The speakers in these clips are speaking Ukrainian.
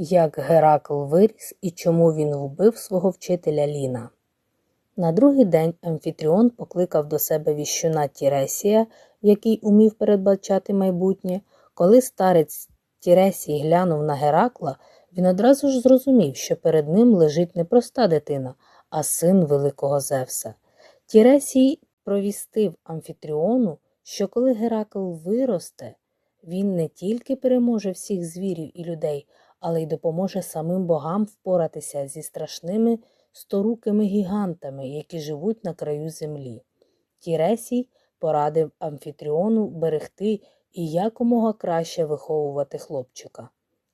Як Геракл виріс і чому він вбив свого вчителя Ліна. На другий день Амфітріон покликав до себе віщуна Тіресія, який умів передбачати майбутнє. Коли старець Тіресій глянув на Геракла, він одразу ж зрозумів, що перед ним лежить не проста дитина, а син великого Зевса. Тіресій провістив Амфітріону, що коли Геракл виросте, він не тільки переможе всіх звірів і людей, але й допоможе самим богам впоратися зі страшними сторукими гігантами, які живуть на краю землі. Тіресій порадив Амфітріону берегти і якомога краще виховувати хлопчика.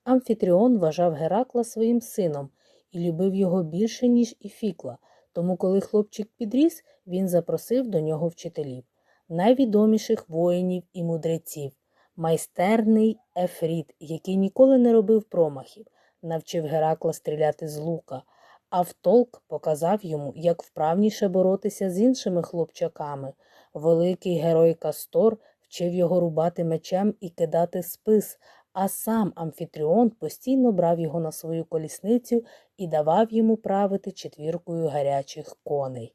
Амфітріон вважав Геракла своїм сином і любив його більше, ніж і Фікла, тому коли хлопчик підріс, він запросив до нього вчителів, найвідоміших воїнів і мудреців, майстерний Ефріт, який ніколи не робив промахів, навчив Геракла стріляти з лука, а втолк показав йому, як вправніше боротися з іншими хлопчаками. Великий герой Кастор вчив його рубати мечем і кидати спис, а сам Амфітріон постійно брав його на свою колісницю і давав йому правити четвіркою гарячих коней.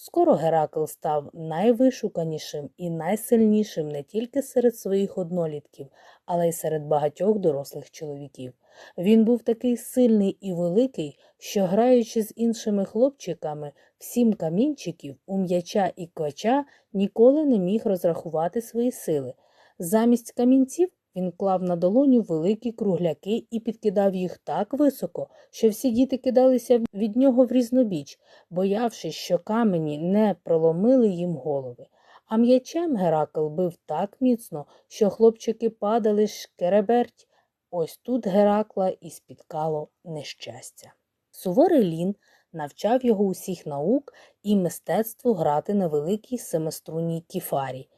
Скоро Геракл став найвишуканішим і найсильнішим не тільки серед своїх однолітків, але й серед багатьох дорослих чоловіків. Він був такий сильний і великий, що, граючи з іншими хлопчиками, всім камінчиків, у м'яча і квача ніколи не міг розрахувати свої сили. Замість камінців він клав на долоню великі кругляки і підкидав їх так високо, що всі діти кидалися від нього в різнобіч, боявшись, що камені не проломили їм голови. А м'ячем Геракл бив так міцно, що хлопчики падали шкереберть. Ось тут Геракла і спіткало нещастя. Суворий Лін навчав його усіх наук і мистецтву грати на великій семиструнній кіфарі.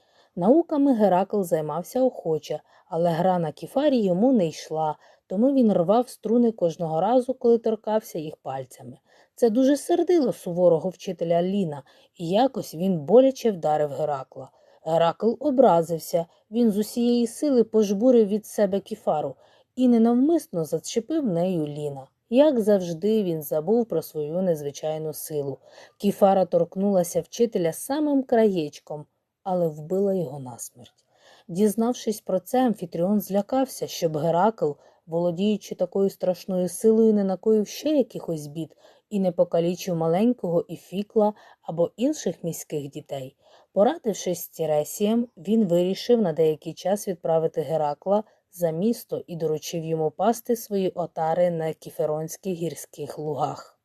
Науками Геракл займався охоче, але гра на кіфарі йому не йшла, тому він рвав струни кожного разу, коли торкався їх пальцями. Це дуже сердило суворого вчителя Ліна, і якось він боляче вдарив Геракла. Геракл образився, він з усієї сили пожбурив від себе кіфару і ненавмисно зачепив нею Ліна. Як завжди, він забув про свою незвичайну силу. Кіфара торкнулася вчителя самим краєчком, але вбила його насмерть. Дізнавшись про це, Амфітріон злякався, щоб Геракл, володіючи такою страшною силою, не накоїв ще якихось бід і не покалічив маленького Іфікла або інших міських дітей. Порадившись з Тіресієм, він вирішив на деякий час відправити Геракла за місто і доручив йому пасти свої отари на кіферонських гірських лугах.